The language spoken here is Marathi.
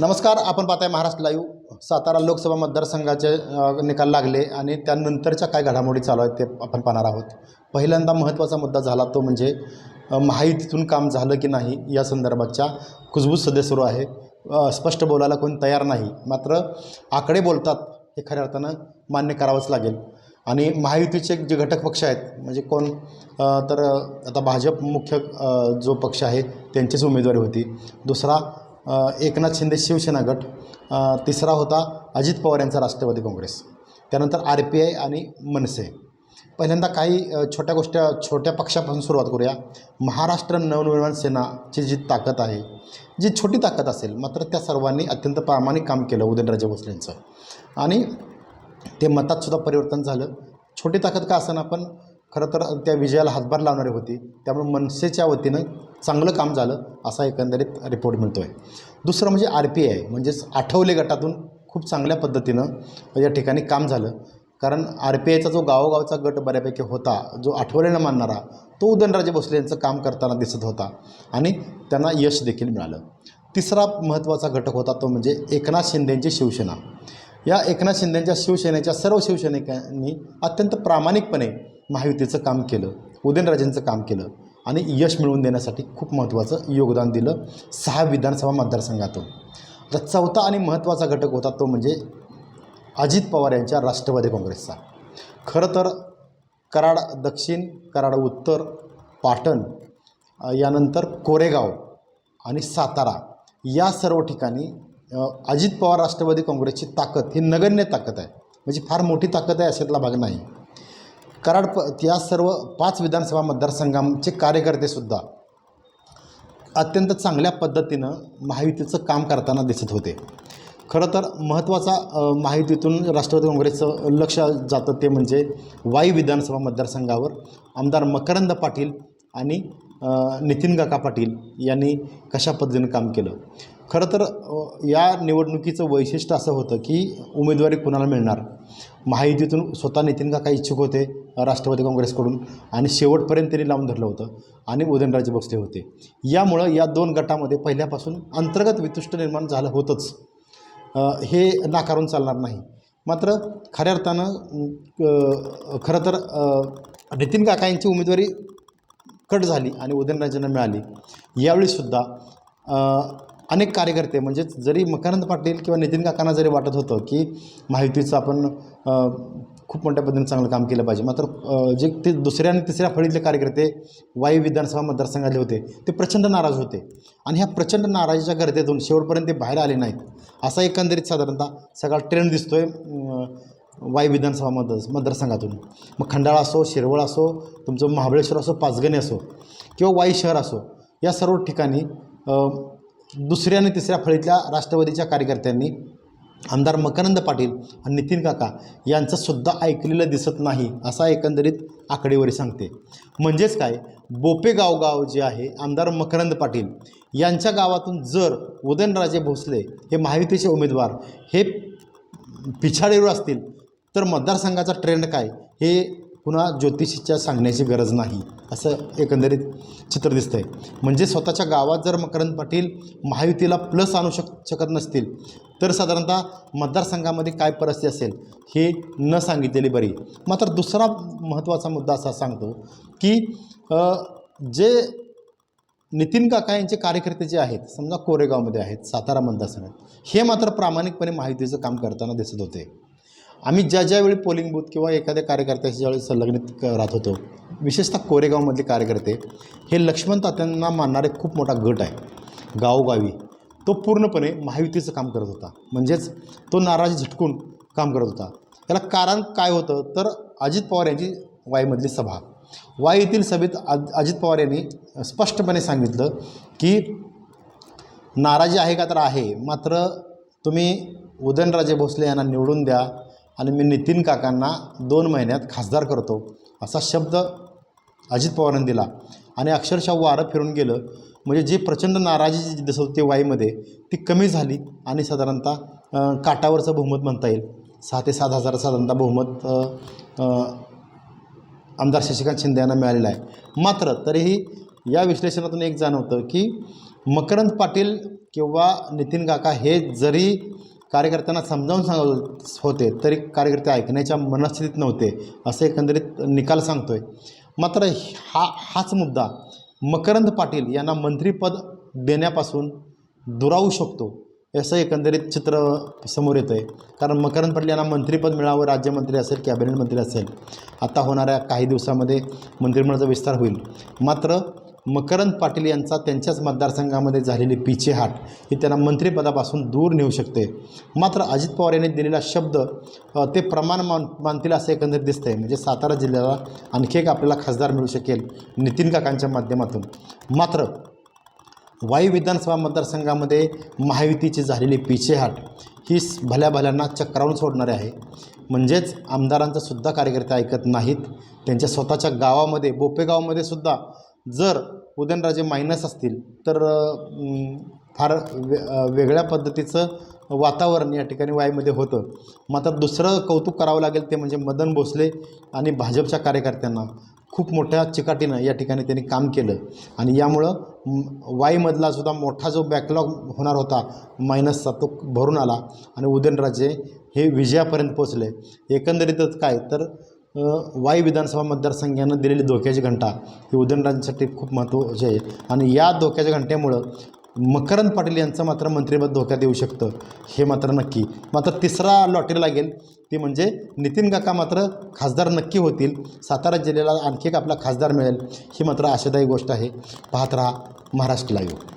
नमस्कार आपण पाहताय महाराष्ट्र लाईव्ह सातारा लोकसभा मतदारसंघाचे निकाल लागले आणि त्यानंतरच्या काय घडामोडी चालू आहेत ते आपण पाहणार आहोत. पहिल्यांदा महत्त्वाचा मुद्दा झाला तो म्हणजे अ, महायुतीतून काम झालं की नाही या संदर्भातच्या कुजबूज सध्या सुरू आहे. स्पष्ट बोलायला कोण तयार नाही मात्र आकडे बोलतात हे खऱ्या अर्थानं मान्य करावंच लागेल. आणि महायुतीचे जे घटक पक्ष आहेत म्हणजे कोण तर आता भाजप मुख्य जो पक्ष आहे त्यांचीच उमेदवारी होती. दुसरा एकनाथ शिंदे शिवसेना गट तिसरा होता अजित पवार यांचा राष्ट्रवादी काँग्रेस. त्यानंतर आर पी आय आणि मनसे. पहिल्यांदा काही छोट्या गोष्टी छोट्या पक्षापासून सुरुवात करूया. महाराष्ट्र नवनिर्माण सेनाची जी ताकद आहे जी छोटी ताकद असेल मात्र त्या सर्वांनी अत्यंत प्रामाणिक काम केलं उदयनराजे भोसलेंचं आणि ते मतात सुद्धा परिवर्तन झालं. छोटी ताकद का असताना पण खरं तर त्या विजयाला हातभार लावणारी होती. त्यामुळे मनसेच्या वतीनं चांगलं काम झालं असा एकंदरीत रिपोर्ट मिळतो आहे दुसरं म्हणजे आर पी आय म्हणजेच आठवले गटातून खूप चांगल्या पद्धतीनं या ठिकाणी काम झालं. कारण आर पी आयचा जो गावोगावचा गट बऱ्यापैकी होता जो आठवलेनं मानणारा तो उदयनराजे भोसले यांचं काम करताना दिसत होता आणि त्यांना यश देखील मिळालं. तिसरा महत्त्वाचा घटक होता तो म्हणजे एकनाथ शिंदेंची शिवसेना. या एकनाथ शिंदेंच्या शिवसेनेच्या सर्व शिवसैनिकांनी अत्यंत प्रामाणिकपणे महायुतीचं काम केलं उदयनराजेंचं काम केलं. आणि यश मिळवून देण्यासाठी खूप महत्त्वाचं योगदान दिलं सहा विधानसभा मतदारसंघातून. आता चौथा आणि महत्त्वाचा घटक होता तो म्हणजे अजित पवार यांच्या राष्ट्रवादी काँग्रेसचा. खरं तर कराड दक्षिण कराड उत्तर पाटण यानंतर कोरेगाव आणि सातारा या सर्व ठिकाणी अजित पवार राष्ट्रवादी काँग्रेसची ताकद ही नगण्य ताकद आहे. म्हणजे फार मोठी ताकद आहे अशातला भाग नाही. कराड प या सर्व पाच विधानसभा मतदारसंघांचे कार्यकर्तेसुद्धा अत्यंत चांगल्या पद्धतीनं महायुतीचं काम करताना दिसत होते. खरं तर महत्त्वाचा माहितीतून राष्ट्रवादी काँग्रेसचं लक्ष जातं ते म्हणजे वाई विधानसभा मतदारसंघावर आमदार मकरंद पाटील आणि नितीन काका पाटील यांनी कशा पद्धतीनं काम केलं? खरं तर या निवडणुकीचं वैशिष्ट्य असं होतं की उमेदवारी कुणाला मिळणार? महायुतीतून स्वतः नितीन काका इच्छुक होते राष्ट्रवादी काँग्रेसकडून आणि शेवटपर्यंत त्यांनी लावून धरलं होतं आणि उदयनराजे भोसले होते. यामुळं या दोन गटामध्ये पहिल्यापासून अंतर्गत वितुष्ट निर्माण झालं होतंच. हे नाकारून चालणार नाही. मात्र खऱ्या अर्थानं खरं तर नितीन काका यांची उमेदवारी कट झाली आणि उदयनराजेंना मिळाली. यावेळीसुद्धा अनेक कार्यकर्ते म्हणजेच जरी मकरंद पाटील किंवा नितीन काकांना जरी वाटत होतं की महायुतीचं आपण खूप मोठ्या पद्धतीने चांगलं काम केलं पाहिजे मात्र जे ते दुसऱ्या आणि तिसऱ्या फळीतले कार्यकर्ते वाई विधानसभा मतदारसंघातले होते ते प्रचंड नाराज होते. आणि ह्या प्रचंड नाराजीच्या गर्दीतून शेवटपर्यंत ते बाहेर आले नाहीत. असा एकंदरीत साधारणतः सगळा ट्रेंड दिसतोय आहे वाई विधानसभा मतदार मतदारसंघातून. मग खंडाळा असो शिरवळ असो तुमचं महाबळेश्वर असो पाचगणी असो किंवा वाई शहर असो या सर्व ठिकाणी दुसऱ्या आणि तिसऱ्या फळीतल्या राष्ट्रवादीच्या कार्यकर्त्यांनी आमदार मकरंद पाटील आणि नितीन काका यांचंसुद्धा ऐकलेलं दिसत नाही असा एकंदरीत आकडेवारी सांगते. म्हणजेच काय? बोपे गावगाव जे आहे आमदार मकरंद पाटील यांच्या गावातून जर उदयनराजे भोसले हे महायुतीचे उमेदवार हे पिछाडीवर असतील तर मतदारसंघाचा ट्रेंड काय? हे पुन्हा ज्योतिषीच्या सांगण्याची गरज नाही असं एकंदरीत चित्र दिसतं आहे म्हणजे स्वतःच्या गावात जर मकरंद पाटील महायुतीला प्लस आणू शक शकत नसतील तर साधारणतः मतदारसंघामध्ये काय परिस्थिती असेल हे न सांगितलेली बरी. मात्र दुसरा महत्त्वाचा मुद्दा असा सांगतो की जे नितीन काका यांचे कार्यकर्ते जे आहेत समजा कोरेगावमध्ये आहेत सातारा मतदारसंघात हे मात्र प्रामाणिकपणे माहितीचं काम करताना दिसत होते. आम्ही ज्या ज्यावेळी पोलिंग बूथ किंवा एखाद्या कार्यकर्त्याशी ज्यावेळी संलग्नित राहत होतो विशेषतः कोरेगावमधले कार्यकर्ते हे लक्ष्मण तात्यांना मानणारे खूप मोठा गट आहे. गावोगावी तो पूर्णपणे महायुतीचं काम करत होता. म्हणजेच तो नाराजी झटकून काम करत होता. त्याला कारण काय होतं तर अजित पवार यांची वाईमधली सभा. वाई येथील सभेत अज अजित पवार यांनी स्पष्टपणे सांगितलं की नाराजी आहे का तर आहे मात्र तुम्ही उदयनराजे भोसले यांना निवडून द्या आणि मी नितीन काकांना दोन महिन्यात खासदार करतो असा शब्द अजित पवारांनी दिला. आणि अक्षरशः वारं फिरून गेलं. म्हणजे जी प्रचंड नाराजी जी दिसत होती वाईमध्ये ती कमी झाली आणि साधारणतः काटावरचं बहुमत म्हणता येईल. सहा ते सात हजार साधारणतः बहुमत आमदार शशिकांत शिंदे यांना मिळालेला आहे. मात्र तरीही या विश्लेषणातून एक जाणवतं की मकरंद पाटील किंवा नितीन काका हे जरी कार्यकर्त्यांना समजावून सांगत होते तरी कार्यकर्ते ऐकण्याच्या मनस्थितीत नव्हते असं एकंदरीत निकाल सांगतो आहे मात्र हा हाच मुद्दा मकरंद पाटील यांना मंत्रिपद देण्यापासून दुरावू शकतो असं एकंदरीत चित्र समोर येतं आहे कारण मकरंद पाटील यांना मंत्रिपद मिळावं राज्यमंत्री असेल कॅबिनेट मंत्री असेल आता होणाऱ्या काही दिवसामध्ये मंत्रिमंडळाचा विस्तार होईल. मात्र मकरंद पाटील यांचा त्यांच्याच मतदारसंघामध्ये झालेली पिछेहाट ही त्यांना मंत्रिपदापासून दूर नेऊ शकते. मात्र अजित पवार यांनी दिलेला शब्द ते प्रमाण मान मानतील असं एकंदरीत दिसतंय. म्हणजे सातारा जिल्ह्याला आणखी एक आपल्याला खासदार मिळू शकेल नितीन काकांच्या माध्यमातून. मात्र वाई विधानसभा मतदारसंघामध्ये महायुतीची झालेली पिछेहाट ही भल्या भल्यांना चक्रावून सोडणारे आहे. म्हणजेच आमदारांचासुद्धा कार्यकर्ते ऐकत नाहीत. त्यांच्या स्वतःच्या गावामध्ये बोपेगावमध्ये सुद्धा जर उदयनराजे मायनस असतील तर फार वे वेगळ्या पद्धतीचं वातावरण या ठिकाणी वाईमध्ये होतं. मात्र दुसरं कौतुक करावं लागेल ते म्हणजे मदन भोसले आणि भाजपच्या कार्यकर्त्यांना खूप मोठ्या चिकाटीनं या ठिकाणी त्यांनी काम केलं. आणि यामुळं वाईमधला सुद्धा मोठा जो बॅकलॉग होणार होता मायनसचा तो भरून आला. आणि उदयनराजे हे विजयापर्यंत पोचले एकंदरीतच काय? तर वाई विधानसभा मतदारसंघानं दिलेली धोक्याची घंटा ही उदयनराजेंसाठी खूप महत्त्वाची आहे. आणि या धोक्याच्या घंट्यामुळं मकरंद पाटील यांचं मात्र मंत्रिपद धोक्यात येऊ शकतं हे मात्र नक्की. मात्र तिसरा लॉटरी लागेल ती म्हणजे नितीन काका मात्र खासदार नक्की होतील सातारा जिल्ह्याला आणखी एक आपला खासदार मिळेल ही मात्र आशादायी गोष्ट आहे. पाहत राहा महाराष्ट्र लाईव्ह